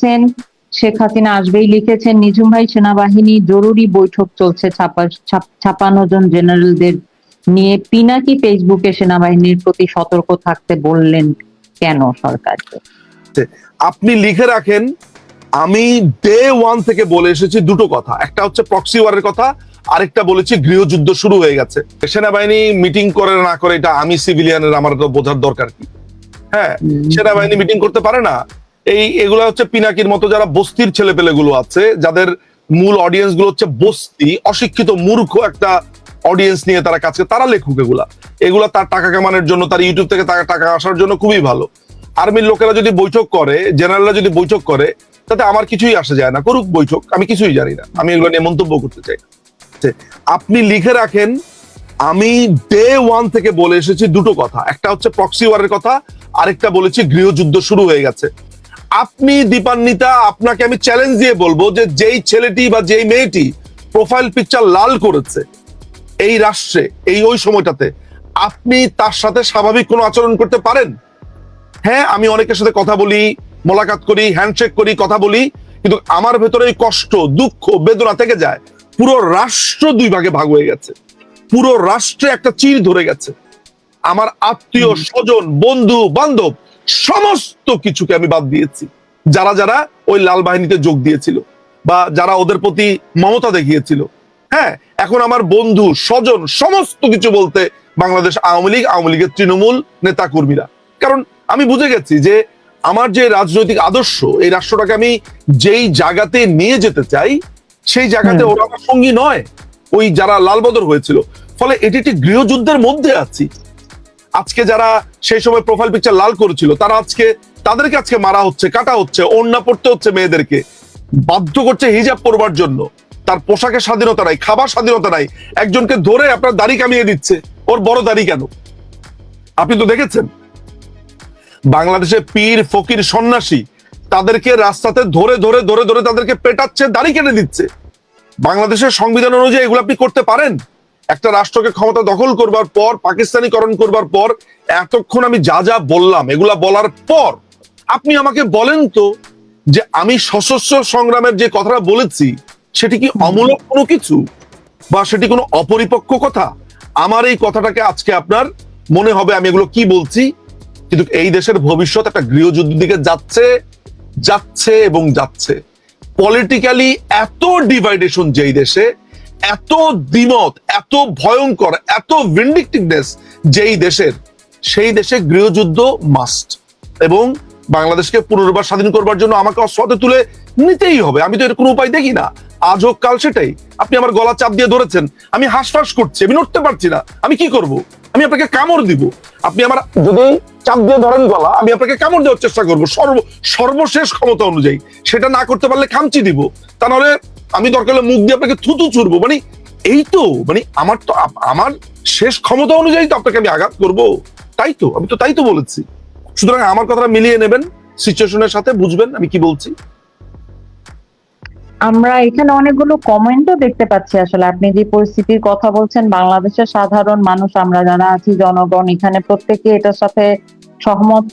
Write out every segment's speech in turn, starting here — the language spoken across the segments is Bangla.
লিখেছেন শেখ হাসিনা আসবেই লিখেছেন। নিঝুম ভাই সেনাবাহিনী জরুরি বৈঠক চলছে ছাপা ছাপান্ন জন জেনারেলদের নিয়ে। পিনাকি ফেসবুকে সেনাবাহিনীর প্রতি সতর্ক থাকতে বললেন কেন সরকারকে? আপনি লিখে রাখেন আমি ডে ওয়ান থেকে বলে এসেছি দুটো কথা। একটা হচ্ছে প্রক্সি ওয়ারের কথা আরেকটা বলেছি গৃহযুদ্ধ শুরু হয়ে গেছে। সেনাবাহিনী মিটিং করে না করে এটা আমি সিভিলিয়ানের আমার তো বোঝার দরকার কি? হ্যাঁ সেনাবাহিনী মিটিং করতে পারে না এই এগুলা হচ্ছে পিনাকির মতো যারা বস্তির ছেলেপেলে গুলো আছে, যাদের মূল অডিয়েন্সগুলো হচ্ছে বস্তি, অশিক্ষিত মূর্খ একটা অডিয়েন্স নিয়ে তারা কাছে তারা লেখুক এগুলা। এগুলা তার টাকা কামানোর জন্য, তার ইউটিউব থেকে টাকা আসার জন্য খুবই ভালো। আর্মির লোকেরা যদি বৈঠক করে জেনারেলরা যদি বৈঠক করে, তাতে আমার কিছুই আসা যায় না। করুক বৈঠক, আমি কিছুই জানি না। আমি এগুলো নিয়ে মন্তব্য করতে চাই। আপনি লিখে রাখেন, আমি ডে ওয়ান থেকে বলে এসেছি দুটো কথা। একটা হচ্ছে প্রক্সি ওয়ারের কথা, আরেকটা বলেছি গৃহযুদ্ধ শুরু হয়ে গেছে। আপনি দীপান্বিতা আপনাকে আমি চ্যালেঞ্জ দিয়ে বলব যে যেই ছেলেটি বা যেই মেয়েটি প্রোফাইল পিকচার লাল করেছে এই রাষ্ট্রে এই ওই সময়টাতে আপনি তার সাথে স্বাভাবিক কোনো আচরণ করতে পারেন? হ্যাঁ আমি অনেকের সাথে কথা বলি মোলাকাত করি হ্যান্ডশেক করি কথা বলি কিন্তু আমার ভেতরে এই কষ্ট দুঃখ বেদনা থেকে যায়। পুরো রাষ্ট্র দুই ভাগে ভাগ হয়ে গেছে। পুরো রাষ্ট্রে একটা চির ধরে গেছে। আমার আত্মীয় স্বজন বন্ধু বান্ধব সমস্ত কিছুকে আমি বাদ দিয়েছি। যারা যারা ওই লাল বাহিনীতে যোগ দিয়েছিল বা যারা ওদের প্রতি মমতা দেখিয়েছিল। হ্যাঁ এখন আমার বন্ধু স্বজন সমস্ত কিছু বলতে বাংলাদেশ আওয়ামী লীগ আওয়ামী লীগের তৃণমূল নেতা কর্মীরা কারণ আমি বুঝে গেছি যে আমার যে রাজনৈতিক আদর্শ এই রাষ্ট্রটাকে আমি যেই জায়গাতে নিয়ে যেতে চাই সেই জায়গাতে। ওরা আমার সঙ্গী নয়। ওই যারা লালবদর হয়েছিল। ফলে এটি একটি গৃহযুদ্ধের মধ্যে আছি। আজকে যারা সেই সময় প্রোফাইল পিকচার লাল করেছিল, তারা আজকে তাদেরকে আজকে মারা হচ্ছে, কাটা হচ্ছে, ওড়না পড়তে হচ্ছে মেয়েদেরকে। বাধ্য করছে হিজাব পরবার জন্য। তার পোশাকের স্বাধীনতা নাই, খাবার স্বাধীনতা নাই। একজনকে ধরে আপনার দাড়ি কামিয়ে দিচ্ছে। ওর বড় দাড়ি কেন? আপনি তো দেখেছেন। বাংলাদেশে পীর, ফকির, সন্ন্যাসী তাদেরকে রাস্তাতে ধরে ধরে ধরে ধরে তাদেরকে পেটাচ্ছে, দাড়ি কেটে দিচ্ছে। বাংলাদেশের সংবিধান অনুযায়ী এগুলো আপনি করতে পারেন? একটা রাষ্ট্রকে ক্ষমতা দখল করবার পর, পাকিস্তানিকরণ করবার পর, এতক্ষণ আমি যা যা বললাম, এগুলা বলার পর, আপনি আমাকে বলেন তো যে আমি সশস্ত্র সংগ্রামের যে কথাটা বলেছি, সেটি কি অমূলক কোনো কিছু? বা সেটি কোনো অপরিপক্ক কথা? আমার এই কথাটাকে আজকে আপনার মনে হবে আমি এগুলো কি বলছি? কিন্তু এই দেশের ভবিষ্যৎ একটা গৃহযুদ্ধের দিকে যাচ্ছে যাচ্ছে এবং যাচ্ছে। পলিটিক্যালি এত ডিভাইডেশন যেই দেশে এত দ্বিমত, এত ভয়ঙ্কর, এত ভিন্ডিকটিভনেস যেই দেশের, সেই দেশে গৃহযুদ্ধ মাস্ট এবং বাংলাদেশকে পুনর্বার স্বাধীন করবার জন্য আমাকে অস্ত্র তুলে নিতেই হবে। আমি তো এর কোনো উপায় দেখি না। আজ হোক, কাল সেটাই। আপনি আমার গলা চাপ দিয়ে ধরেছেন। আমি হাঁসফাঁস করছি, আমি নড়তে পারছি না। আমি কি করব? আমি আপনাকে কামড় দিব। আপনি আমার যদি চাপ দিয়ে ধরেন গলা, আমি আপনাকে কামড় দেওয়ার চেষ্টা করব। সর্ব, সর্বশেষ ক্ষমতা অনুযায়ী। সেটা না করতে পারলে খামচি দিব। তা নাহলে আমি দরকার হলে মুখ দিয়ে আপনাকে থুতু ছুড়বো। মানে এই তো মানে আমার তো আমার শেষ ক্ষমতা অনুযায়ী তো আপনাকে আমি আঘাত করব। তাই তো, আমি তো তাই তো বলেছি। সুতরাং আমার কথাটা মিলিয়ে নেবেন সিচুয়েশনের সাথে বুঝবেন আমি কি বলছি। আমরা এখানে অনেকগুলো কমেন্টও দেখতে পাচ্ছি আসলে। আপনি যে পরিস্থিতির কথা বলছেন, বাংলাদেশের সাধারণ মানুষ, আমরা যারা আছি, জনগণ, এখানে প্রত্যেকে এটার সাথে সহমত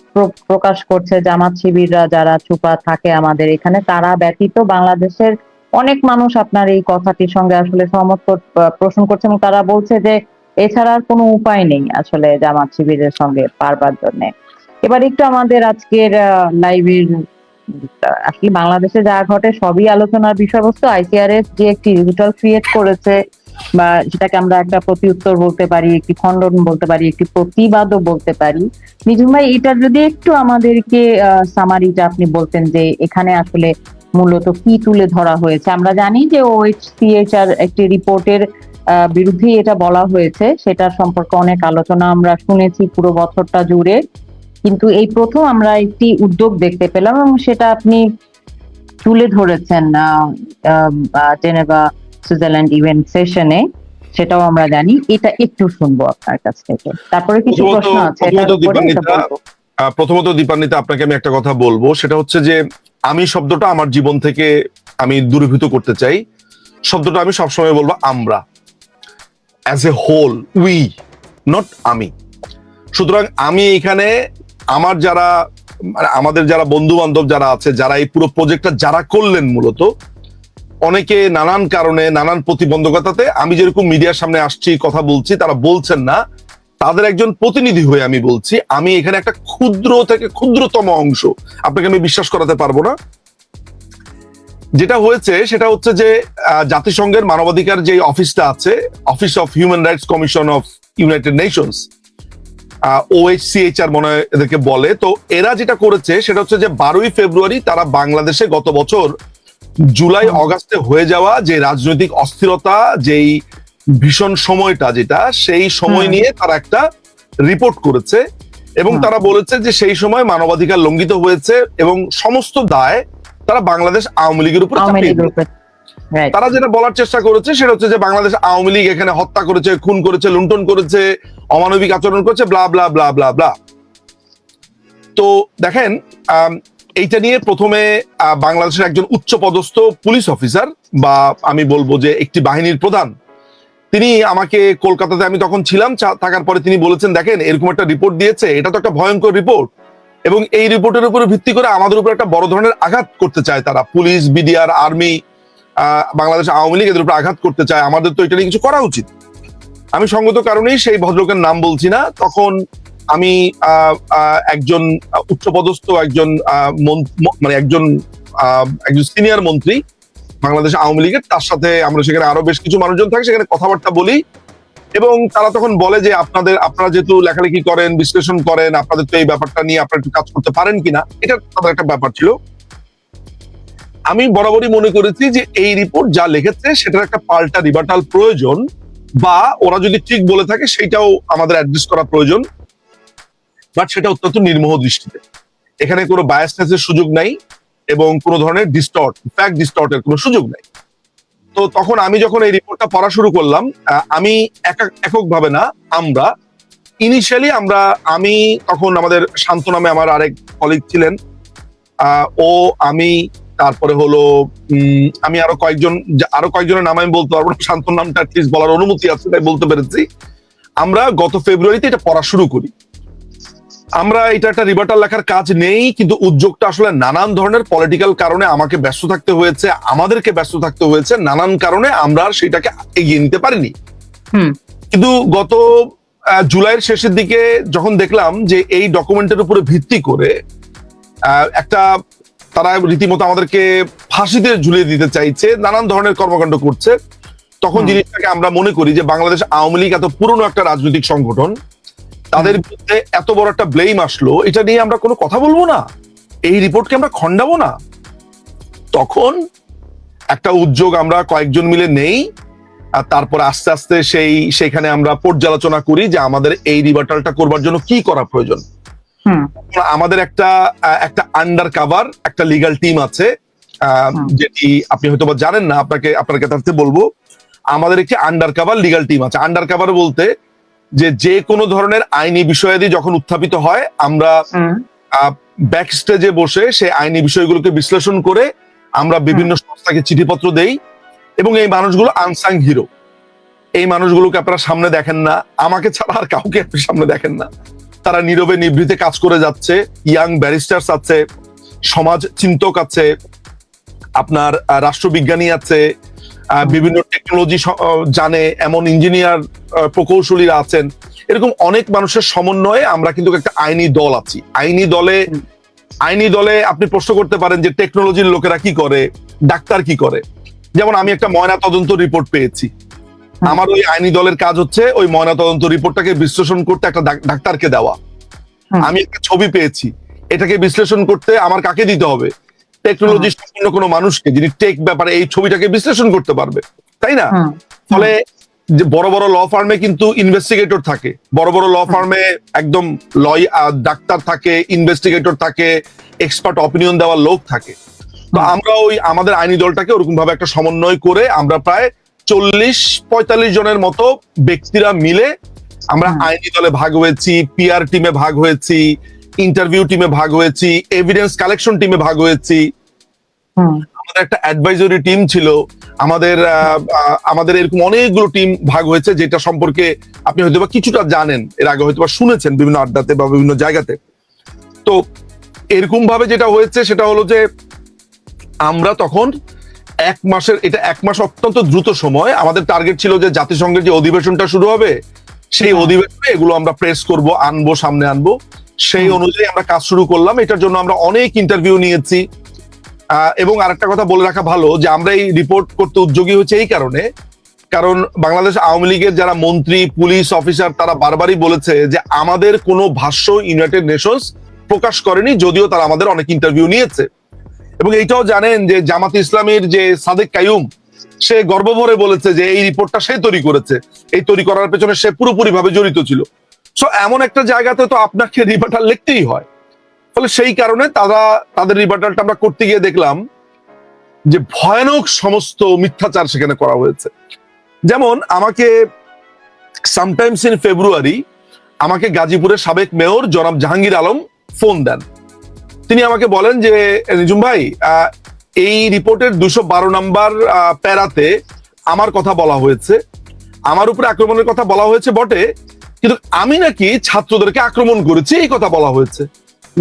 প্রকাশ করছে। জামাত শিবিররা যারা চুপা থাকে আমাদের এখানে, তারা ব্যতীত বাংলাদেশের অনেক মানুষ আপনার এই কথাটির সঙ্গে আসলে সহমত পোষণ করছে এবং তারা বলছে যে এছাড়া আর কোনো উপায় নেই আসলে জামাত শিবিরের সঙ্গে পারবার জন্য। এবার একটু আমাদের আজকের লাইভের আসলে বাংলাদেশে যা ঘটে সবই আলোচনার বিষয়বস্তু। আইসিআরএস যে একটি রিজুটাল ক্রিয়েট করেছে বা সেটাকে আমরা একটা প্রতি উত্তর বলতে পারি, একটি খণ্ডন বলতে পারি, একটি প্রতিবাদও বলতে পারি। নিজুম ভাই, এটা যদি একটু আমাদেরকে সামারিটা আপনি বলতেন যে এখানে আসলে মূলত কি তুলে ধরা হয়েছে। আমরা জানি যে ওএইচসিএইচআর একটি রিপোর্টের বিরুদ্ধেই এটা বলা হয়েছে। সেটা সম্পর্কে অনেক আলোচনা আমরা শুনেছি পুরো বছরটা জুড়ে। কিন্তু এই প্রথম আমরা একটি উদ্যোগ দেখতে পেলাম এবং সেটা আপনি তুলে ধরেছেন জেনেভা সুইজারল্যান্ড ইভেন্ট সেশনে সেটাও আমরা জানি। এটা একটু শুনব আপনার কাছ থেকে। তারপরে কিছু প্রশ্ন আছে প্রথমত দীপান্বিতা, আপনাকে আমি একটা কথা বলব। সেটা হচ্ছে যে, আমি শব্দটা আমার জীবন থেকে আমি দূরীভূত করতে চাই। শব্দটা আমি সবসময় বলব আমরা। As a whole we not আমি। সুতরাং আমি এখানে আমার যারা মানে আমাদের যারা বন্ধু বান্ধব যারা আছে, যারা এই পুরো প্রজেক্টটা যারা করলেন মূলত, অনেকে নানান কারণে, নানান প্রতিবন্ধকতাতে আমি যেরকম মিডিয়ার সামনে আসছি, কথা বলছি, তারা বলছেন না। তাদের একজন প্রতিনিধি হয়ে আমি বলছি আমি এখানে একটা ক্ষুদ্র থেকে ক্ষুদ্রতম অংশ। আপনাকে আমি বিশ্বাস করাতে পারব না। যেটা হয়েছে সেটা হচ্ছে যে জাতিসংঘের মানবাধিকার যে অফিসটা আছে office of human rights commission of United Nations OHCHR মনে হয় এদেরকে বলে। তো এরা যেটা করেছে সেটা হচ্ছে যে বারোই ফেব্রুয়ারি তারা বাংলাদেশে গত বছর জুলাই অগাস্টে হয়ে যাওয়া যে রাজনৈতিক অস্থিরতা যেই ভীষণ সময়টা যেটা সেই সময় নিয়ে তারা একটা রিপোর্ট করেছে এবং তারা বলেছে যে সেই সময় মানবাধিকার লঙ্ঘিত হয়েছে এবং সমস্ত দায় তারা বাংলাদেশ আওয়ামী লীগের উপর তারা যেটা বলার চেষ্টা করেছে সেটা হচ্ছে যে বাংলাদেশ আওয়ামী লীগ এখানে হত্যা করেছে খুন করেছে লুণ্ঠন করেছে অমানবিক আচরণ করেছে blah blah blah blah blah তো দেখেন এইটা নিয়ে প্রথমে বাংলাদেশের একজন উচ্চ পদস্থ পুলিশ অফিসার বা আমি বলব যে একটি বাহিনীর প্রধান তিনি আমাকে কলকাতাতে, আমি তখন ছিলাম থাকার পরে তিনি বলেছেন, দেখেন, এরকম একটা রিপোর্ট দিয়েছে, এটা তো একটা ভয়ঙ্কর রিপোর্ট এবং এই রিপোর্টের উপরে ভিত্তি করে আমাদের উপর একটা বড় ধরনের আঘাত করতে চায় তারা। Police, BDR, army Bangladesh Awami League এদের উপর আঘাত করতে চায়। আমাদের তো এটা নিয়ে কিছু করা উচিত। আমি সঙ্গত কারণেই সেই ভদ্রলোকের নাম বলছি না। তখন আমি একজন উচ্চপদস্থ, একজন মানে একজন একজন সিনিয়র মন্ত্রী বাংলাদেশ আওয়ামী লীগের, তার সাথে আমরা সেখানে আরও বেশ কিছু মানুষজন থাকে, সেখানে কথাবার্তা বলি। এবং তারা তখন বলে যে আপনাদের, আপনারা যেহেতু লেখালেখি করেন, বিশ্লেষণ করেন, আপনাদের তো এই ব্যাপারটা নিয়ে আপনারা কাজ করতে পারেন কিনা, এটা তাদের একটা ব্যাপার ছিল। আমি বরাবরই মনে করেছি যে এই রিপোর্ট যা লিখেছে, সেটার একটা পাল্টা রিবার্টাল প্রয়োজন, বা ওরা যদি ঠিক বলে থাকে সেটাও আমাদের অ্যাড্রেস করা প্রয়োজন। বাট সেটা অত্যন্ত নির্মোহ দৃষ্টিতে। এখানে কোনো বায়াসনেসের সুযোগ নাই। এবং কোনো ধরনের ডিস্টর্ট ফ্যাক্ট ডিস্টর্টের কোনো সুযোগ নাই। তো তখন আমি যখন এই রিপোর্টটা পড়া শুরু করলাম আমি একা- এককভাবে না, আমরা। ইনিশিয়ালি আমরা, আমি তখন আমাদের শান্ত নামে আমার আরেক কলিগ ছিলেন। ও, আমি, তারপরে হলো আমি আরও কয়েকজন, আরও কয়েকজনের নাম আমি বলতে পারব না শান্ত নামটা বলার অনুমতি আছে, তাই বলতে পেরেছি। আমরা গত ফেব্রুয়ারিতে এটা পড়া শুরু করি। আমরা এটা একটা রিবার্টাল লেখার কাজ নেই কিন্তু উদ্যোগটা আসলে নানান ধরনের পলিটিক্যাল কারণে আমাকে ব্যস্ত থাকতে হয়েছে আমাদেরকে ব্যস্ত থাকতে হয়েছে নানান কারণে আমরা আর সেটাকে এগিয়ে নিতে পারিনি। হুম। কিন্তু গত জুলাইয়ের শেষের দিকে যখন দেখলাম যে এই ডকুমেন্টের উপরে ভিত্তি করে আহ, একটা তারা রীতিমতো আমাদেরকে ফাঁসিতে ঝুলিয়ে দিতে চাইছে নানান ধরনের কর্মকাণ্ড করছে তখন জিনিসটাকে আমরা মনে করি যে বাংলাদেশ আওয়ামী লীগ এত পুরনো একটা রাজনৈতিক সংগঠন তাদের বিরুদ্ধে এত বড় একটা ব্লেম আসলো এটা নিয়ে আমরা কোনো কথা বলব না। এই রিপোর্টকে আমরা খণ্ডাবো না। তখন একটা উদ্যোগ আমরা কয়েকজন মিলে নেই আর তারপর আস্তে আস্তে সেই সেখানে আমরা পর্যালোচনা করি যে আমাদের এই রিভার্টালটা করবার জন্য কি করা প্রয়োজন। হুম। আমাদের একটা একটা আন্ডার কাভার একটা লিগাল টিম আছে আহ, যেটি আপনি হয়তো বা জানেন না আপনাকে আপনার কাছে বলব। আমাদের একটি আন্ডার কাভার লিগ্যাল টিম আছে। আন্ডার কাভার বলতে যে যে কোনো ধরনের আইনি বিষয়াদি যখন উত্থাপিত হয় আমরা ব্যাক স্টেজে বসে সেই আইনি বিষয়গুলোকে বিশ্লেষণ করে আমরা বিভিন্ন সংস্থাকে চিঠিপত্র দেই এবং এই মানুষগুলো আনসাং হিরো এই মানুষগুলোকে আপনারা সামনে দেখেন না। আমাকে ছাড়া আর কাউকে আপনি সামনে দেখেন না। তারা নীরবে নিভৃতে কাজ করে যাচ্ছে। ইয়াং ব্যারিস্টার্স আছে সমাজ চিন্তক আছে আপনার রাষ্ট্রবিজ্ঞানী আছে বিভিন্ন টেকনোলজি জানে এমন ইঞ্জিনিয়ার প্রকৌশলীরা আছেন। এরকম অনেক মানুষের সমন্বয়ে আমরা কিন্তু একটা আইনি দল আছি। আইনি দলে। আইনি দলে আপনি প্রশ্ন করতে পারেন যে টেকনোলজির লোকেরা কি করে ডাক্তার কি করে। যেমন আমি একটা ময়না তদন্ত রিপোর্ট পেয়েছি। আমার ওই আইনি দলের কাজ হচ্ছে ওই ময়না তদন্ত রিপোর্টটাকে বিশ্লেষণ করতে একটা ডাক- ডাক্তারকে দেওয়া। আমি একটা ছবি পেয়েছি। এটাকে বিশ্লেষণ করতে আমার কাকে দিতে হবে? টেকনোলজি সম্পন্ন কোনো মানুষকে যিনি টেক ব্যাপারে এই ছবিটাকে বিশ্লেষণ করতে পারবে তাই না? ফলে যে বড় বড় ল ফার্মে কিন্তু ইনভেস্টিগেটর থাকে। বড় বড় ল ফার্মে একদম লয় ডাক্তার থাকে ইনভেস্টিগেটর থাকে এক্সপার্ট অপিনিয়ন দেওয়ার লোক থাকে। তো আমরা ওই আমাদের আইনি দলটাকে ওরকম ভাবে একটা সমন্বয় করে আমরা প্রায় চল্লিশ পঁয়তাল্লিশ জনের মতো ব্যক্তিরা মিলে আমরা আইনি দলে ভাগ হয়েছি পিআর টিমে ভাগ হয়েছি ইন্টারভিউ টিমে ভাগ হয়েছি এভিডেন্স কালেকশন টিমে ভাগ হয়েছি। আমাদের একটা অ্যাডভাইজরি টিম ছিল। আমাদের আমাদের এরকম অনেকগুলো টিম ভাগ হয়েছে যেটা সম্পর্কে আপনি হয়তো বা কিছুটা জানেন। এর আগে হয়তো বা শুনেছেন বিভিন্ন আড্ডাতে বা বিভিন্ন জায়গাতে। তো এরকম ভাবে যেটা হয়েছে সেটা হলো যে আমরা তখন এক মাসের এটা এক মাস অত্যন্ত দ্রুত সময়। আমাদের টার্গেট ছিল যে জাতিসংঘের যে অধিবেশনটা শুরু হবে সেই অধিবেশনে এগুলো আমরা প্রেস করব আনব সামনে আনব। সেই অনুযায়ী আমরা কাজ শুরু করলাম। এটার জন্য আমরা অনেক ইন্টারভিউ নিয়েছি। এবং আরেকটা কথা বলে রাখা ভালো যে আমরা এই রিপোর্ট করতে উদ্যোগী হচ্ছে এই কারণে। কারণ বাংলাদেশ আওয়ামী লীগের যারা মন্ত্রী পুলিশ অফিসার তারা বারবারই বলেছে যে আমাদের কোনো ভাষ্য ইউনাইটেড নেশনস প্রকাশ করেনি যদিও তারা আমাদের অনেক ইন্টারভিউ নিয়েছে। এবং এইটাও জানেন যে জামাত ইসলামের যে সাদেক কায়ুম সে গর্বভরে বলেছে যে এই রিপোর্টটা সে তৈরি করেছে। এই তৈরি করার পেছনে সে পুরোপুরি ভাবে জড়িত ছিল। সো এমন একটা জায়গাতে তো আপনাকে রিপোর্টাল লিখতেই হয়। ফলে সেই কারণে তারা, তাদের রিপোর্টালটা আমরা করতে গিয়ে দেখলাম যে ভয়ানক সমস্ত মিথ্যাচার সেখানে করা হয়েছে। যেমন আমাকে সামটাইমস ইন ফেব্রুয়ারি আমাকে গাজীপুরের সাবেক মেয়র জনাব জাহাঙ্গীর আলম ফোন দেন। তিনি আমাকে বলেন যে নিজুম ভাই এই রিপোর্টের দুশো বারো নাম্বার প্যারাতে আমার কথা বলা হয়েছে। আমার উপরে আক্রমণের কথা বলা হয়েছে বটে কিন্তু আমি নাকি ছাত্রদেরকে আক্রমণ করেছি এই কথা বলা হয়েছে।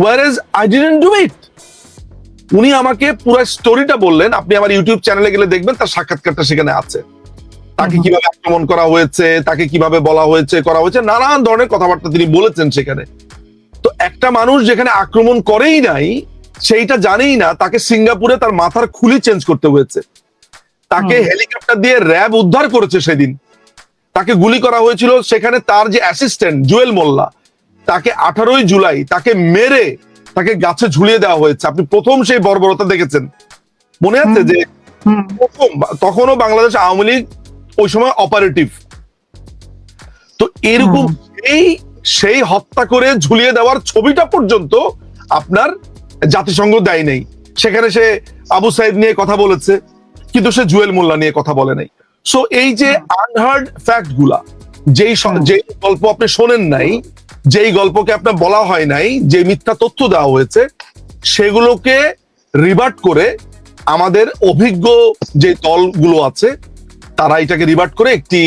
Whereas I didn't do it উনি আমাকে পুরো স্টোরিটা বললেন আপনি আমার ইউটিউব চ্যানেলে গেলে দেখবেন তার সাক্ষাৎকারটা সেখানে আছে। তাকে কীভাবে আক্রমণ করা হয়েছে তাকে কীভাবে বলা হয়েছে করা হয়েছে নানান ধরনের কথাবার্তা তিনি বলেছেন সেখানে। তো একটা মানুষ যেখানে আক্রমণ করেই নাই সেইটা জানেই না তাকে সিঙ্গাপুরে তার মাথার খুলি চেঞ্জ করতে হয়েছে। তাকে হেলিকপ্টার দিয়ে র্যাব উদ্ধার করেছে সেদিন। তাকে গুলি করা হয়েছিল সেখানে তার যে অ্যাসিস্ট্যান্ট জুয়েল মোল্লা তাকে আঠারোই জুলাই তাকে মেরে তাকে গাছে ঝুলিয়ে দেওয়া হয়েছে। আপনি প্রথম সেই বর্বরতা দেখেছেন। মনে আছে যে প্রথম তখনও বাংলাদেশ আওয়ামী লীগ ওই সময় অপারেটিভ তো এরকম হুম। সেই সেই হত্যা করে ঝুলিয়ে দেওয়ার ছবিটা পর্যন্ত আপনার জাতিসংঘ দেয় নেই। সেখানে সে আবু সাইদ নিয়ে কথা বলেছে কিন্তু সে জুয়েল মোল্লা নিয়ে কথা বলে নাই। সো এই যে আনহার্ড ফ্যাক্টগুলা যেই স- হুম। যে গল্প আপনি শোনেন নাই যেই গল্পকে আপনার বলা হয় নাই যে মিথ্যা তথ্য দেওয়া হয়েছে সেগুলোকে রিভার্ট করে আমাদের অভিজ্ঞ যে দলগুলো আছে তারা এটাকে রিভার্ট করে একটি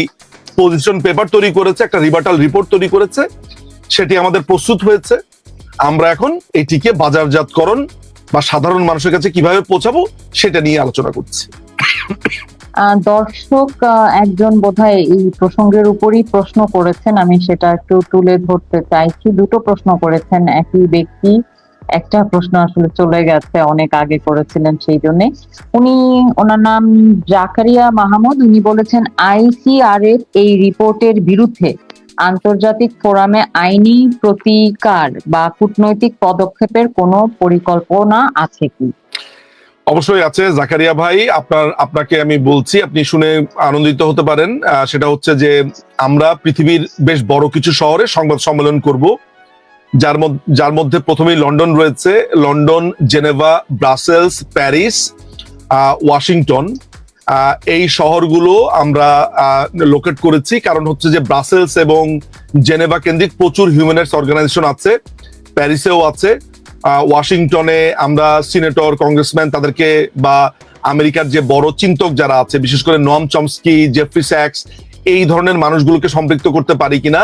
পজিশন পেপার তৈরি করেছে একটা রিভার্টাল রিপোর্ট তৈরি করেছে সেটি আমাদের প্রস্তুত হয়েছে। আমরা এখন এটিকে বাজারজাতকরণ বা সাধারণ মানুষের কাছে কীভাবে পৌঁছাবো সেটা নিয়ে আলোচনা করছি। দর্শক একজন বোধহয় এই প্রসঙ্গের উপরই প্রশ্ন করেছেন। আমি সেটা একটু তুলে ধরতে চাইছি। দুটো প্রশ্ন করেছেন একই ব্যক্তি। একটা প্রশ্ন আসলে চলে গেছে, অনেক আগে করেছিলেন সেই জন্য। উনি, ওনার নাম জাকারিয়া মাহমুদ। উনি বলেছেন আইসিআরএফ এই রিপোর্টের বিরুদ্ধে আন্তর্জাতিক ফোরামে আইনি প্রতিকার বা কূটনৈতিক পদক্ষেপের কোনো পরিকল্পনা আছে কি? অবশ্যই আছে। জাকারিয়া ভাই, আপনার, আপনাকে আমি বলছি, আপনি শুনে আনন্দিত হতে পারেন। সেটা হচ্ছে যে আমরা পৃথিবীর বেশ বড় কিছু শহরে সংবাদ সম্মেলন করব। যার মধ্যে যার মধ্যে প্রথমেই লন্ডন রয়েছে। London, Geneva, Brussels, Paris Washington. এই শহরগুলো আমরা লোকেট করেছি। কারণ হচ্ছে যে ব্রাসেলস এবং জেনেভা কেন্দ্রিক প্রচুর হিউম্যান রাইটস অর্গানাইজেশন আছে। প্যারিসেও আছে। ওয়াশিংটনে আমরা সিনেটর, কংগ্রেসম্যান তাদেরকে বা আমেরিকার যে বড় চিন্তক যারা আছে, বিশেষ করে নম চমস্কি, জেফ্রি স্যাক্স, এই ধরনের মানুষগুলোকে সম্পৃক্ত করতে পারি কিনা?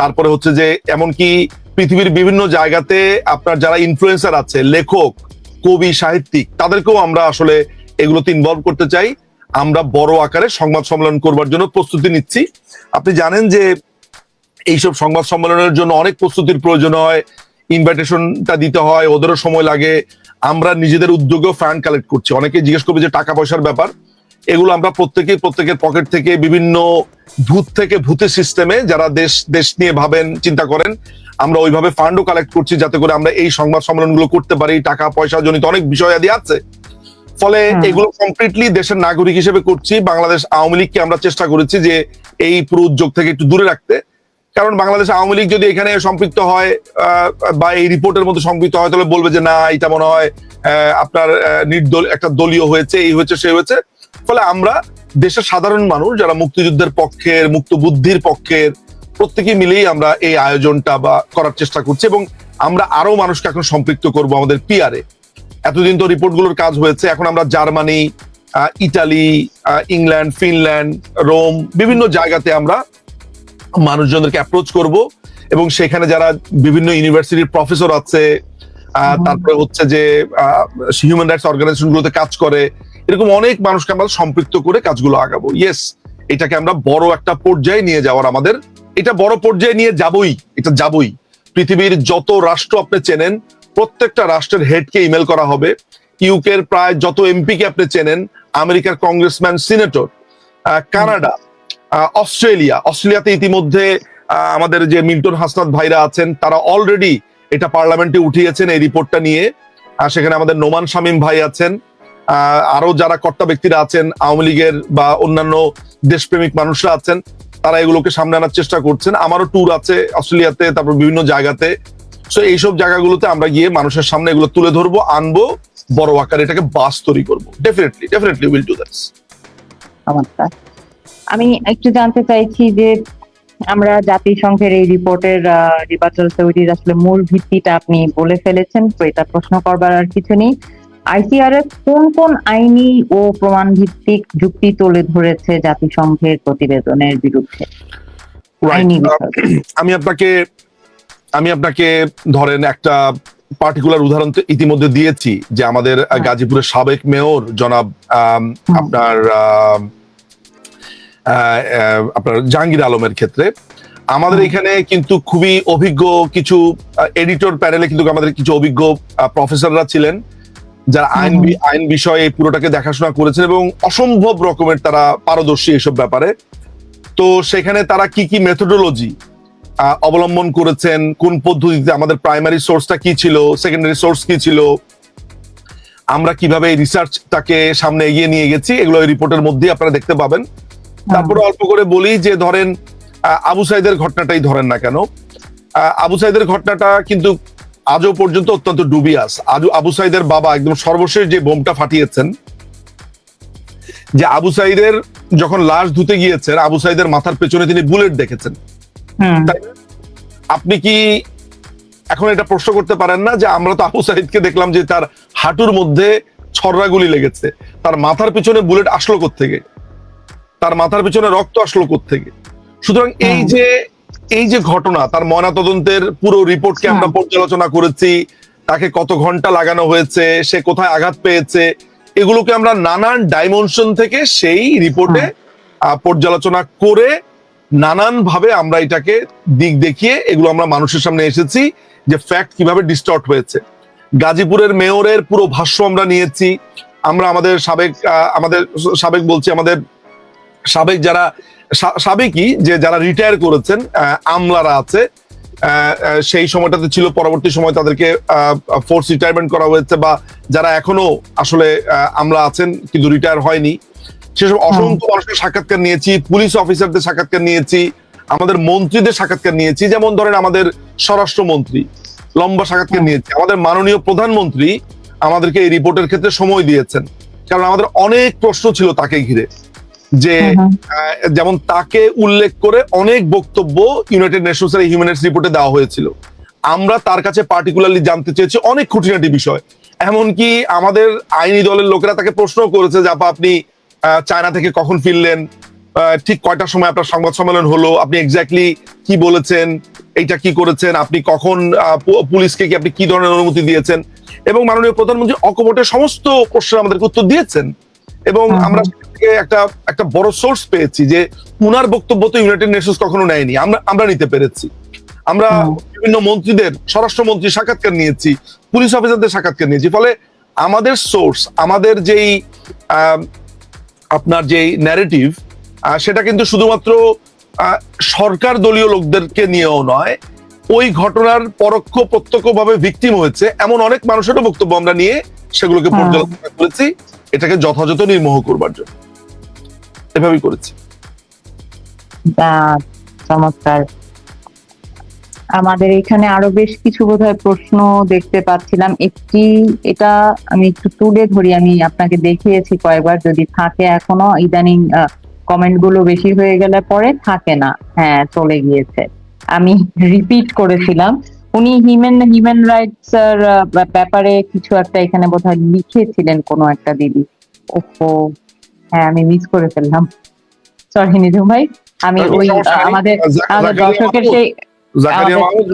তারপরে হচ্ছে যে, এমনকি পৃথিবীর বিভিন্ন জায়গাতে আপনার যারা ইনফ্লুয়েন্সার আছে, লেখক, কবি, সাহিত্যিক, তাদেরকেও আমরা আসলে এগুলোতে ইনভলভ করতে চাই। আমরা বড় আকারে সংবাদ সম্মেলন করবার জন্য প্রস্তুতি নিচ্ছি। আপনি জানেন যে, এইসব সংবাদ সম্মেলনের জন্য অনেক প্রস্তুতির প্রয়োজন হয় ইনভাইটেশনটা দিতে হয় ওদেরও সময় লাগে। আমরা নিজেদের উদ্যোগেও ফান্ড কালেক্ট করছি। অনেকে জিজ্ঞেস করবে যে টাকা পয়সার ব্যাপার। এগুলো আমরা প্রত্যেকে প্রত্যেকের পকেট থেকে বিভিন্ন ভূত থেকে ভূতের সিস্টেমে যারা দেশ দেশ নিয়ে ভাবেন চিন্তা করেন আমরা ওইভাবে ফান্ডও কালেক্ট করছি যাতে করে আমরা এই সংবাদ সম্মেলনগুলো করতে পারি। টাকা পয়সা জনিত অনেক বিষয় আদি আছে। ফলে এগুলো কমপ্লিটলি দেশের নাগরিক হিসেবে করছি। বাংলাদেশ আওয়ামী লীগকে আমরা চেষ্টা করেছি যে এই পুরো উদ্যোগ থেকে একটু দূরে রাখতে। কারণ বাংলাদেশ আওয়ামী লীগ যদি এখানে সম্পৃক্ত হয় বা এই রিপোর্টের মধ্যে সম্পৃক্ত হয়, তাহলে বলবে যে না, এটা মনে হয় আপনার নির্দল, একটা দলীয় হয়েছে, এই হয়েছে সেই হয়েছে। ফলে আমরা দেশের সাধারণ মানুষ, যারা মুক্তিযুদ্ধের পক্ষের, মুক্ত বুদ্ধির পক্ষের, প্রত্যেকে মিলেই আমরা এই আয়োজনটা বা করার চেষ্টা করছি এবং আমরা আরও মানুষকে এখন সম্পৃক্ত করব আমাদের পিয়ারে এতদিন তো রিপোর্টগুলোর কাজ হয়েছে, এখন আমরা Germany Italy England, Finland, Rome, বিভিন্ন জায়গাতে আমরা মানুষজনদেরকে অ্যাপ্রোচ করব। এবং সেখানে যারা বিভিন্ন ইউনিভার্সিটির প্রফেসর আছে তারপরে হচ্ছে যে হিউম্যান রাইটস অর্গানাইজেশন গুলোতে কাজ করে এরকম অনেক মানুষকে আমরা সম্পৃক্ত করে কাজগুলো আগাবো। ইয়েস এটাকে আমরা বড় একটা পর্যায়ে নিয়ে যাওয়ার আমাদের এটা বড় পর্যায়ে নিয়ে যাবই এটা যাবই। পৃথিবীর যত রাষ্ট্র আপনি চেনেন প্রত্যেকটা রাষ্ট্রের হেডকে ইমেল করা হবে। ইউকের প্রায় যত এমপি কে আপনি চেনেন আমেরিকার কংগ্রেসম্যান সিনেটর কানাডা অস্ট্রেলিয়া। অস্ট্রেলিয়াতে ইতিমধ্যে আমাদের যে মিল্টন হাসনাত ভাইরা আছেন, তারা অলরেডি এটা পার্লামেন্টে উঠিয়েছেন এই রিপোর্টটা নিয়ে। সেখানে আমাদের নোমান শামীম ভাই আছেন। আরও যারা কর্তা ব্যক্তিরা আছেন, আওয়ামী লীগের বা অন্যান্য দেশপ্রেমিক মানুষরা আছেন, তারা এগুলোকে সামনে আনার চেষ্টা করছেন। আমারও ট্যুর আছে অস্ট্রেলিয়াতে, তারপর বিভিন্ন জায়গাতে। সো এইসব জায়গাগুলোতে আমরা গিয়ে মানুষের সামনে এগুলো তুলে ধরবো, আনব, বড় আকারে এটাকে বাস তৈরি করব। Definitely definitely will do that's চমৎকার আমি একটু জানতে চাইছি যে আমরা জাতিসংঘের এই রিপোর্টের রিপার্টাল তৈরির আসলে মূল ভিত্তিটা আপনি বলে ফেলেছেন তো এটা প্রশ্ন করবার আর কিছু নেই। আইসিআরএফ কোন কোন আইনি ও প্রমাণ ভিত্তিক যুক্তি তুলে ধরেছে জাতিসংঘের প্রতিবেদনের বিরুদ্ধে? আমি আপনাকে আমি আপনাকে ধরেন একটা পার্টিকুলার উদাহরণ তো ইতিমধ্যে দিয়েছি যে আমাদের হ্যাঁ। গাজীপুরের সাবেক মেয়র জনাব আপনার আহ, আপনার জাহাঙ্গীর আলমের ক্ষেত্রে। আমাদের এখানে কিন্তু খুবই অভিজ্ঞ কিছু এডিটর প্যানেলে কিন্তু আমাদের কিছু অভিজ্ঞ প্রফেসররা ছিলেন যারা আইন আইন বিষয়ে এই পুরোটাকে দেখাশোনা করেছেন এবং অসম্ভব রকমের তারা পারদর্শী এসব ব্যাপারে। তো সেখানে তারা কি কি মেথোডোলজি অবলম্বন করেছেন কোন পদ্ধতিতে আমাদের প্রাইমারি সোর্সটা কি ছিল সেকেন্ডারি সোর্স কি ছিল আমরা কীভাবে এই রিসার্চটাকে সামনে এগিয়ে নিয়ে গেছি এগুলো এই রিপোর্টের মধ্যেই আপনারা দেখতে পাবেন। তারপরে অল্প করে বলি যে ধরেন আবু সাইদের ঘটনাটাই ধরেন না কেন। আবু সাইদের ঘটনাটা কিন্তু আজও পর্যন্ত অত্যন্ত ডুবিয়াস আজও আবু সাইদের বাবা একদম সর্বশেষ যে বোমটা ফাটিয়েছেন যে আবু সাইদের যখন লাশ ধুতে গিয়েছেন আবু সাইদের মাথার পেছনে তিনি বুলেট দেখেছেন। তাই আপনি কি এখন এটা প্রশ্ন করতে পারেন না যে আমরা তো আবু সাইদকে দেখলাম যে তার হাঁটুর মধ্যে ছররা গুলি লেগেছে। তার মাথার পিছনে বুলেট আসলো থেকে তার মাথার পিছনে রক্ত আসলো থেকে সুতরাং এই যে এই যে ঘটনা তার ময়নাতদন্তের পুরো রিপোর্টকে আমরা পর্যালোচনা করেছি তাকে কত ঘণ্টা লাগানো হয়েছে সে কোথায় আঘাত পেয়েছে এগুলোকে আমরা নানান ডাইমেনশন থেকে সেই রিপোর্টে পর্যালোচনা করে নানান ভাবে আমরা এটাকে দিক দেখিয়ে এগুলো আমরা মানুষের সামনে এসেছি যে ফ্যাক্ট কীভাবে ডিস্টর্ট হয়েছে। গাজীপুরের মেয়রের পুরো ভাষ্য আমরা নিয়েছি। আমরা আমাদের সাবেক আমাদের সাবেক বলছি আমাদের সাবেক যারা সাবেকই যে যারা রিটায়ার করেছেন আমলারা আছে সেই সময়টাতে ছিল পরবর্তী সময় তাদেরকে ফোর্স রিটায়ারমেন্ট করা হয়েছে বা যারা এখনও আসলে আমলা আছেন কিন্তু রিটায়ার হয়নি। সেসব অসংখ্য মানুষের সাক্ষাৎকার নিয়েছি পুলিশ অফিসারদের সাক্ষাৎকার নিয়েছি আমাদের মন্ত্রীদের সাক্ষাৎকার নিয়েছি যেমন ধরেন আমাদের স্বরাষ্ট্রমন্ত্রী লম্বা সাক্ষাৎকার নিয়েছি আমাদের মাননীয় প্রধানমন্ত্রী আমাদেরকে এই রিপোর্টের ক্ষেত্রে সময় দিয়েছেন। কারণ আমাদের অনেক প্রশ্ন ছিল তাকে ঘিরে। যে হুম, আহ, যেমন তাকে উল্লেখ করে অনেক বক্তব্য ইউনাইটেড নেশনস এর হিউম্যান রাইটস রিপোর্টে দেওয়া হয়েছিল। আমরা তার কাছে পার্টিকুলারলি জানতে চেয়েছি অনেক খুঁটিনাটি বিষয়। এমনকি আমাদের আইনি দলের লোকেরা তাকে প্রশ্ন করেছে যে আপা আপনি চায়না থেকে কখন ফিরলেন? আহ, ঠিক কয়টার সময় আপনার সংবাদ সম্মেলন হলো? আপনি এক্স্যাক্টলি কি বলেছেন? এইটা কি করেছেন? আপনি কখন আহ, পুলিশকে কি আপনি কি ধরনের অনুমতি দিয়েছেন? এবং মাননীয় প্রধানমন্ত্রী অকপটে সমস্ত প্রশ্নের আমাদেরকে উত্তর দিয়েছেন। এবং আমরা একটা একটা বড় সোর্স পেয়েছি যে উনার বক্তব্য তো ইউনাইটেড নেশনস কখনো নেয়নি। আমরা আমরা নিতে পেরেছি। আমরা বিভিন্ন মন্ত্রীদের স্বরাষ্ট্রমন্ত্রী সাক্ষাৎকার নিয়েছি পুলিশ অফিসারদের সাক্ষাৎকার নিয়েছি। ফলে আমাদের সোর্স আমাদের যেই আপনার যেই ন্যারেটিভ সেটা কিন্তু শুধুমাত্র সরকার দলীয় লোকদেরকে নিয়েও নয় ওই ঘটনার পরোক্ষ প্রত্যক্ষভাবে ভিকটিম হয়েছে। এমন অনেক মানুষেরও বক্তব্য আমরা নিয়ে সেগুলোকে। পর্যালোচনা করেছি। এটাকে যথাযথ নির্মোহ করবার জন্য। এভাবেই করেছি। চমৎকার। আমাদের এখানে আরও বেশ কিছু বোধহয় প্রশ্ন দেখতে পাচ্ছিলাম। একটি, এটা আমি একটু তুলে ধরি, আমি আপনাকে দেখিয়েছি কয়েকবার, যদি থাকে এখনও, ইদানিং কমেন্টগুলো বেশি হয়ে গেলে পরে থাকে না। হ্যাঁ চলে গিয়েছে। আমি রিপিট করেছিলাম। উনি হিউম্যান হিউম্যান রাইটস এর ব্যাপারে কিছু একটা এখানে বোধহয় লিখেছিলেন কোনো একটা দিদি। ওহো হ্যাঁ আমি মিস করে ফেললাম। সরি নিধু ভাই আমি ওই আমাদের আমাদের দর্শকের সেই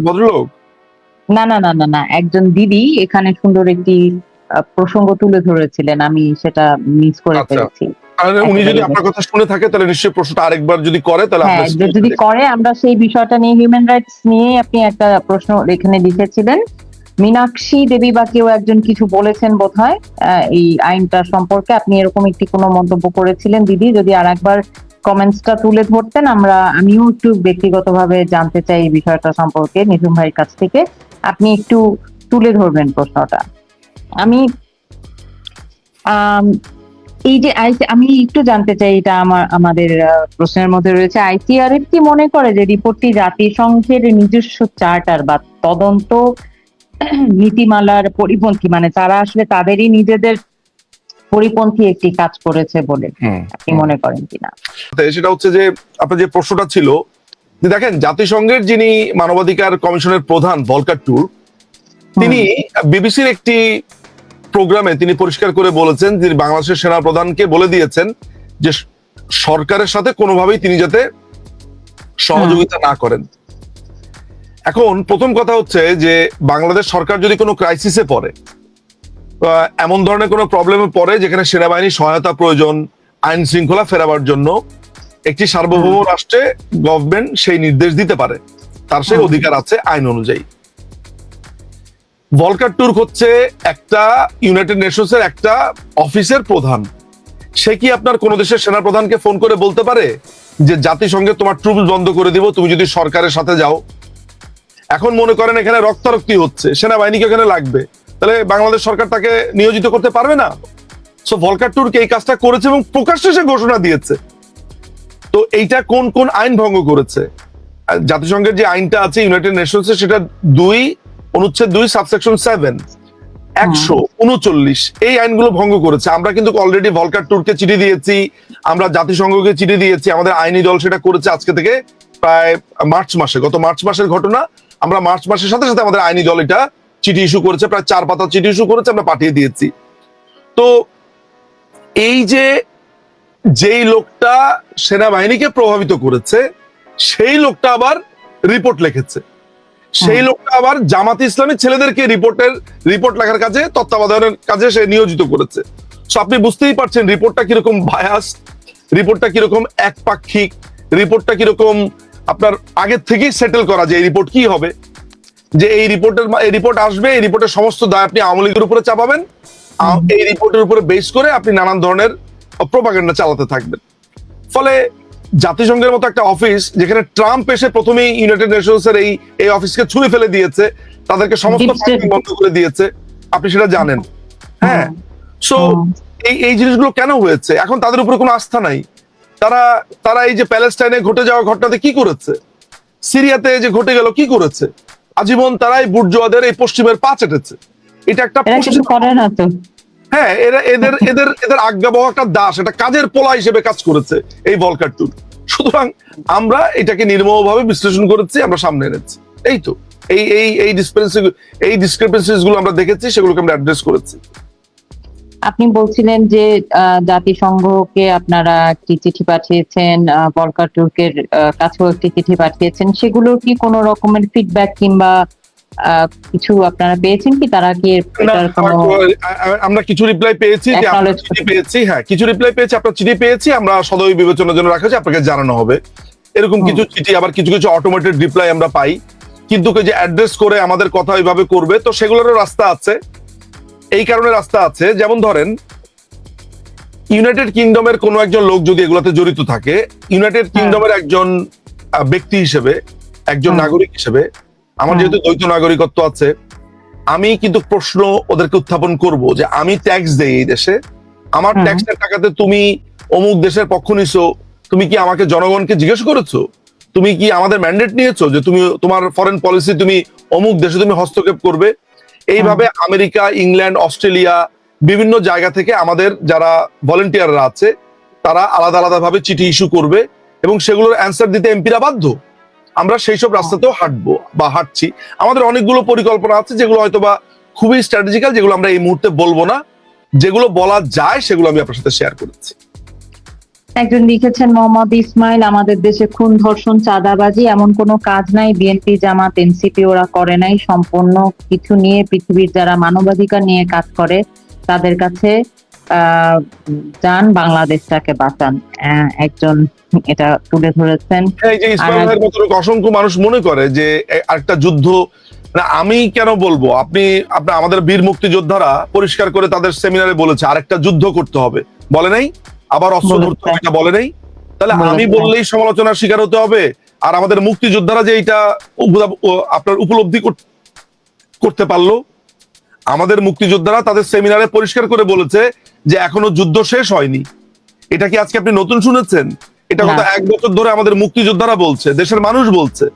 ভদ্রলোক? না না না না না একজন দিদি এখানে সুন্দর একটি প্রসঙ্গ তুলে ধরেছিলেন আমি সেটা মিস করে আচ্ছা। ফেলেছি। উনি যদি আপনার কথা শুনে থাকে তাহলে নিশ্চয়ই প্রশ্নটা আরেকবার যদি করে তাহলে হ্যাঁ যদি করে আমরা সেই বিষয়টা নিয়ে হিউম্যান রাইটস নিয়ে আপনি একটা প্রশ্ন এখানে লিখেছিলেন। মীনাক্ষী দেবী বা কেউ একজন কিছু বলেছেন বোধহয় আহ, এই আইনটা সম্পর্কে। আপনি এরকম একটি কোনো মন্তব্য করেছিলেন দিদি যদি আর একবার কমেন্টসটা তুলে ধরতেন আমরা আমিও একটু ব্যক্তিগতভাবে জানতে চাই এই বিষয়টা সম্পর্কে নিঝুম ভাইয়ের কাছ থেকে। আপনি একটু তুলে ধরবেন প্রশ্নটা। আমি আম, এই যে আমি একটু জানতে চাই এটা আমার আমাদের প্রশ্নের মধ্যে রয়েছে। আইসিআরএফ কি মনে করে যে রিপোর্টটি জাতিসংঘের নিজস্ব চার্টার বা তদন্ত নীতিমালার পরিপন্থী? মানে তারা আসলে তাদেরই নিজেদের পরিপন্থী একটি কাজ করেছে বলে আপনি মনে করেন কিনা? সেটা হচ্ছে যে আপনার যে প্রশ্নটা ছিল যে দেখেন জাতিসংঘের যিনি মানবাধিকার কমিশনের প্রধান ভলকার ট্যুর তিনি বিবিসির একটি প্রোগ্রামে তিনি পরিষ্কার করে বলেছেন তিনি বাংলাদেশের সেনা প্রধানকে বলে দিয়েছেন যে সরকারের সাথে কোনোভাবেই তিনি যাতে সহযোগিতা না করেন। এখন প্রথম কথা হচ্ছে যে বাংলাদেশ সরকার যদি কোনো ক্রাইসিসে পড়ে এমন ধরনের কোনো প্রবলেমে পড়ে যেখানে সেনাবাহিনীর সহায়তা প্রয়োজন আইন শৃঙ্খলা ফেরাবার জন্য একটি সার্বভৌম রাষ্ট্রে গভর্নমেন্ট সেই নির্দেশ দিতে পারে তার সেই অধিকার আছে আইন অনুযায়ী। ভলকার টুর্ক হচ্ছে একটা ইউনাইটেড নেশনস এর একটা অফিসের প্রধান। সে কি আপনার কোন দেশের সেনা প্রধানকে ফোন করে বলতে পারে যে জাতিসংঘে তোমার ট্রুপস বন্ধ করে দিব, তুমি যদি সরকারের সাথে যাও? এখন মনে করেন এখানে রক্তারক্তি হচ্ছে, সেনাবাহিনীকে এখানে লাগবে। তাহলে বাংলাদেশ সরকার তাকে নিয়োজিত করতে পারবে না? সো ভলকার টুর্ক এই কাজটা করেছে এবং প্রকাশ্যে সে ঘোষণা দিয়েছে। তো এইটা কোন কোন আইন ভঙ্গ করেছে? জাতিসংঘের যে আইনটা আছে ইউনাইটেড নেশনস সেটা দুই অনুচ্ছেদ দুই সাবসেকশন সেভেন একশো উনচল্লিশ। এই আইনগুলো ভঙ্গ করেছে। আমরা কিন্তু অলরেডি ভলকার ট্যুরকে চিঠি দিয়েছি, আমরা জাতিসংঘকে চিঠি দিয়েছি, আমাদের আইনি দল সেটা করেছে আজকে থেকে প্রায় মার্চ মাসে। গত মার্চ মাসের ঘটনা, আমরা মার্চ মাসের সাথে সাথে আমাদের আইনি দল এটা চিঠি ইস্যু করেছে, প্রায় চার পাতা চিঠি ইস্যু করেছে, আমরা পাঠিয়ে দিয়েছি। তো এই যে যেই লোকটা সেনাবাহিনীকে প্রভাবিত করেছে, সেই লোকটা আবার রিপোর্ট লিখেছে। সেই লোকটা আবার জামাত ইসলামী ছেলেদেরকে রিপোর্টের রিপোর্ট লেখার কাজে তত্ত্বাবধানের কাজে সে নিয়োজিত করেছে। সো আপনি বুঝতেই পারছেন রিপোর্টটা কীরকম ভায়াস রিপোর্টটা কীরকম একপাক্ষিক রিপোর্টটা কীরকম আপনার আগের থেকেই সেটেল করা যে এই রিপোর্ট কি হবে। যে এই রিপোর্টের এই রিপোর্ট আসবে এই রিপোর্টের সমস্ত দায় আপনি আওয়ামী লীগের উপরে চাপাবেন। এই রিপোর্টের উপরে বেস করে আপনি নানান ধরনের প্রপাগান্ডা চালাতে থাকবেন। ফলে জাতিসংঘের মতো একটা অফিস যেখানে ট্রাম্প এসে প্রথমেই ইউনাইটেড নেশনস এর এই এই অফিসকে ছুঁড়ে ফেলে দিয়েছে তাদেরকে সমস্ত বন্ধ করে দিয়েছে। আপনি সেটা জানেন। হ্যাঁ। সো এই এই জিনিসগুলো কেন হয়েছে? এখন তাদের উপরে কোনো আস্থা নাই। তারা তারা এই যে প্যালেস্টাইনে ঘটে যাওয়া ঘটনাতে কি করেছে? সিরিয়াতে যে ঘটে গেল কি করেছে? আজীবন তারাই বুর্জোয়াদের এই পশ্চিমের পা চেটেছে। এটা একটা পশ্চিম- করে না তো। হ্যাঁ এরা এদের এদের এদের আজ্ঞাবহ একটা দাস এটা কাজের পোলা হিসেবে কাজ করেছে এই ভলকার টুর সুতরাং আমরা এটাকে নির্মমভাবে বিশ্লেষণ করেছি আমরা সামনে এনেছি। এই তো এই এই এই ডিসপেন্সি এই ডিসক্রিপেন্সিসগুলো আমরা দেখেছি সেগুলোকে আমরা অ্যাড্রেস করেছি। আপনি বলছিলেন যে জাতিসংঘকে আপনারা একটি চিঠি পাঠিয়েছেন টুর্কের আহ, কাছেও একটি চিঠি পাঠিয়েছেন। সেগুলোর কি কোনো রকমের ফিডব্যাক কিংবা কিছু আপনারা পেয়েছেন কি? তারা কি আমরা কিছু রিপ্লাই পেয়েছি যে চিঠি পেয়েছি হ্যাঁ কিছু রিপ্লাই পেয়েছি আপনার চিঠি পেয়েছি আমরা সদয় বিবেচনার জন্য রাখা হয়েছে আপনাকে জানানো হবে। এরকম কিছু চিঠি আবার কিছু কিছু অটোমেটেড রিপ্লাই আমরা পাই। কিন্তু যে অ্যাড্রেস করে আমাদের কথা ওইভাবে করবে তো সেগুলোরও রাস্তা আছে। এই কারণে রাস্তা আছে যেমন ধরেন ইউনাইটেড কিংডমের কোনো একজন লোক যদি এগুলোতে জড়িত থাকে ইউনাইটেড কিংডমের একজন ব্যক্তি হিসেবে একজন নাগরিক হিসেবে আমার যেহেতু দ্বৈত নাগরিকত্ব আছে আমি কিন্তু প্রশ্ন ওদেরকে উত্থাপন করব যে আমি ট্যাক্স দেই এই দেশে। আমার। ট্যাক্সের টাকাতে তুমি অমুক দেশের পক্ষ নিছো তুমি কি আমাকে জনগণকে জিজ্ঞেস করেছ? তুমি কি আমাদের ম্যান্ডেট নিয়েছো যে তুমি তোমার ফরেন পলিসি তুমি অমুক দেশে তুমি হস্তক্ষেপ করবে? এইভাবে আমেরিকা ইংল্যান্ড অস্ট্রেলিয়া বিভিন্ন জায়গা থেকে আমাদের যারা ভলেন্টিয়াররা আছে তারা আলাদা আলাদা ভাবে চিঠি ইস্যু করবে এবং সেগুলোর অ্যান্সার দিতে এমপিরা বাধ্য। আমরা সেই সব রাস্তাতেও হাঁটবো বা হাঁটছি। আমাদের অনেকগুলো পরিকল্পনা আছে যেগুলো হয়তো বা খুবই স্ট্র্যাটেজিক্যাল যেগুলো আমরা এই মুহূর্তে বলব না। যেগুলো বলা যায়, সেগুলো আমি আপনার সাথে শেয়ার করেছি। একজন লিখেছেন, মোহাম্মদ ইসমাইল, আমাদের দেশে খুন, ধর্ষণ, চাঁদাবাজি এমন কোনো কাজ নাই। বিএনপি, জামাত, এনসিপি ওরা করে নাই। সম্পূর্ণ কিছু নিয়ে পৃথিবীর যারা মানবাধিকার নিয়ে কাজ করে, তাদের কাছে যান বাংলাদেশটাকে বাঁচান। একজন এটা তুলে ধরেছেন। অসংখ্য মানুষ মনে করে যে এ- আরেকটা যুদ্ধ আমি কেন বলব? আপনি আপনার আমাদের বীর মুক্তিযোদ্ধারা পরিষ্কার করে তাদের সেমিনারে বলেছে আরেকটা যুদ্ধ করতে হবে। বলে নাই? আবার অস্ত্র ধরতে হবে এটা বলে নাই? তাহলে আমি বললেই সমালোচনার শিকার হতে হবে আর আমাদের মুক্তিযোদ্ধারা যে এটা আপনার উপলব্ধি করতে পারল আমাদের মুক্তিযোদ্ধারা তাদের সেমিনারে পরিষ্কার করে বলেছে যে এখনও যুদ্ধ শেষ হয়নি। এটা কি আজকে আপনি নতুন শুনেছেন? এটা গত এক বছর ধরে আমাদের মুক্তিযোদ্ধারা বলছে দেশের মানুষ বলছে।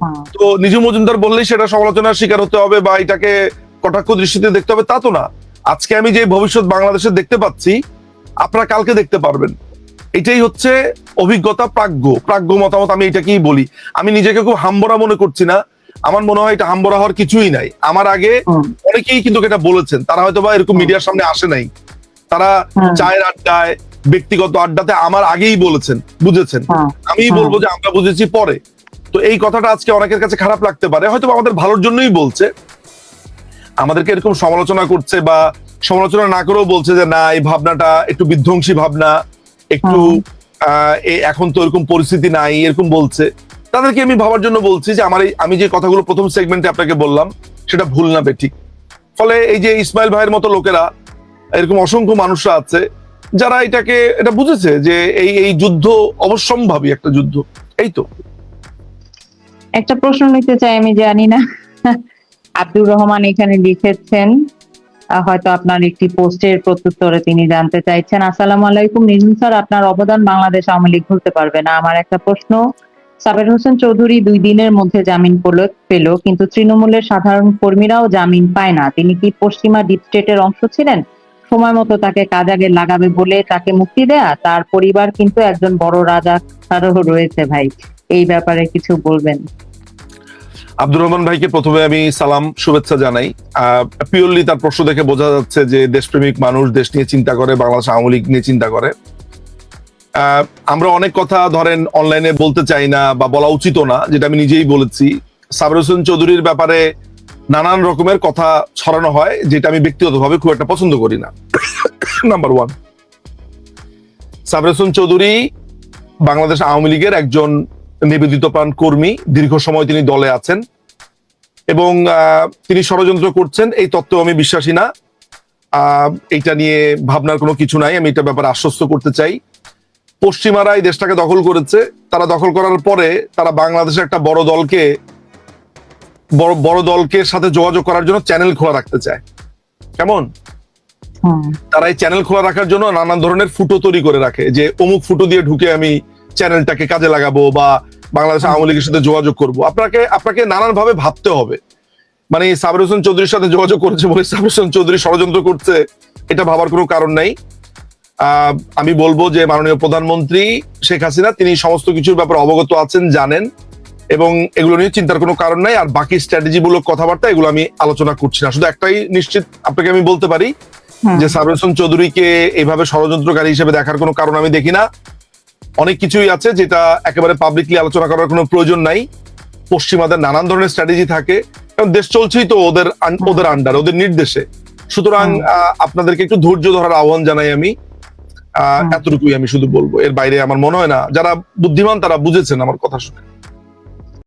হ্যাঁ, তো নিজু মজুমদার বললেই সেটা সমালোচনার শিকার হতে হবে বা এটাকে কটাক্ষ দৃষ্টিতে দেখতে হবে তা তো না। আজকে আমি যে ভবিষ্যৎ বাংলাদেশে দেখতে পাচ্ছি আপনারা কালকে দেখতে পারবেন। এটাই হচ্ছে অভিজ্ঞতা প্রাজ্ঞ। প্রাজ্ঞ মতামত আমি এটাকেই বলি। আমি নিজেকে খুব হাম্বরা মনে করছি না। আমার মনে হয় এটা হাম্বরা হওয়ার কিছুই নাই। আমার আগে অনেকেই কিন্তু এটা বলেছেন। তারা হয়তো বা এরকম মিডিয়ার সামনে আসে নাই। তারা চায়ের আড্ডায় ব্যক্তিগত আড্ডাতে আমার আগেই বলেছেন বুঝেছেন। হ্যাঁ, আমি বলব যে আমরা বুঝেছি পরে। তো এই কথাটা আজকে অনেকের কাছে খারাপ লাগতে পারে হয়তো আমাদের ভালোর জন্যই বলছে। আমাদেরকে এরকম সমালোচনা করছে বা সমালোচনা না করেও বলছে যে না এই ভাবনাটা একটু বিধ্বংসী ভাবনা একটু আহ, এখন তো এরকম পরিস্থিতি নাই এরকম বলছে। তাদেরকে আমি ভাবার জন্য বলছি যে আমার এই আমি যে কথাগুলো প্রথম সেগমেন্টে আপনাকে বললাম সেটা ভুল না বেঠিক। ফলে এই যে ইসমাইল ভাইয়ের মতো লোকেরা এরকম অসংখ্য মানুষরা আছে যারা এটাকে, এটা বুঝেছে যে এই এই যুদ্ধ অবশ্যম্ভাবী একটা যুদ্ধ। এই তো। একটা প্রশ্ন নিতে চাই, আমি জানি না। আব্দুর রহমান এখানে লিখেছেন হয়তো আপনার একটি পোস্টের প্রত্যুত্তরে তিনি জানতে চাইছেন, আসসালামু আলাইকুম নিঝুম স্যার, আপনার অবদান বাংলাদেশ আওয়ামী লীগ ভুলতে পারবে না। আমার একটা প্রশ্ন সাবের হোসেন চৌধুরী দুই দিনের মধ্যে জামিন পেল, কিন্তু তৃণমূলের সাধারণ কর্মীরাও জামিন পায় না। তিনি কি পশ্চিমা ডিপ স্টেটের অংশ ছিলেন? সময় মতো তাকে কাজাগে লাগাবে বলে তাকে মুক্তি দেয়া, তার পরিবার কিন্তু একজন বড় রাজা রয়েছে ভাই। এই ব্যাপারে কিছু বলবেন? আব্দুর রহমান ভাইকে প্রথমে আমি সালাম, শুভেচ্ছা জানাই। পিওরলি তার প্রশ্ন দেখে বোঝা যাচ্ছে যে দেশপ্রেমিক মানুষ দেশ নিয়ে চিন্তা করে, বাংলাদেশ আওয়ামী লীগ নিয়ে চিন্তা করে। আমরা অনেক কথা ধরেন অনলাইনে বলতে চাই না বা বলা উচিত না, যেটা আমি নিজেই বলেছি। সাবর হোসেন চৌধুরীর ব্যাপারে নানান রকমের কথা ছড়ানো হয়, যেটা আমি ব্যক্তিগতভাবে খুব একটা পছন্দ করি না। নাম্বার ওয়ান সাবরেসুন চৌধুরী বাংলাদেশ আওয়ামী লীগের একজন নিবেদিত প্রাণ কর্মী, দীর্ঘ সময় তিনি দলে আছেন। এবং তিনি ষড়যন্ত্র করছেন, এই তত্ত্ব আমি বিশ্বাসী না। এইটা নিয়ে ভাবনার কোনো কিছু নাই, আমি এটা ব্যাপারে আশ্বস্ত করতে চাই। পশ্চিমারা এই দেশটাকে দখল করেছে। তারা দখল করার পরে তারা বাংলাদেশের একটা বড় দলকে বড় বড় দলকে সাথে যোগাযোগ করার জন্য চ্যানেল খোলা রাখতে চায়। কেমন? তারা এই চ্যানেল খোলা রাখার জন্য নানান ধরনের ফুটো তৈরি করে রাখে যে অমুক ফুটো দিয়ে ঢুকে আমি চ্যানেলটাকে কাজে লাগাবো বা বাংলাদেশ আওয়ামী লীগের সাথে যোগাযোগ করব। আপনাকে আপনাকে নানান ভাবে ভাবতে হবে। মানে সাবির হোসেন চৌধুরীর সাথে যোগাযোগ করেছে বলে সাবির হোসেন চৌধুরী ষড়যন্ত্র করছে এটা ভাবার কোনো কারণ নাই। আহ, আমি বলব যে মাননীয় প্রধানমন্ত্রী শেখ হাসিনা তিনি সমস্ত কিছুর ব্যাপারে অবগত আছেন জানেন। এবং এগুলো নিয়ে চিন্তার কোনো কারণ নাই আর বাকি স্ট্র্যাটেজি মূলক কথাবার্তা এগুলো আমি আলোচনা করছি না। শুধু একটাই নিশ্চিত আপনাকে আমি বলতে পারি যে সাবর চৌধুরীকে এইভাবে ষড়যন্ত্রকারী হিসেবে দেখার কোনো কারণ আমি দেখি না। অনেক কিছুই আছে যেটা একেবারে পাবলিকলি আলোচনা করার কোনো প্রয়োজন নাই। পশ্চিমাদের নানান ধরনের স্ট্র্যাটেজি থাকে কারণ দেশ চলছেই তো ওদের ওদের আন্ডার ওদের নির্দেশে। সুতরাং আপনাদেরকে একটু ধৈর্য ধরার আহ্বান জানাই আমি। আহ, এতটুকুই আমি শুধু বলব। এর বাইরে আমার মনে হয় না যারা বুদ্ধিমান তারা বুঝেছেন আমার কথা শুনে।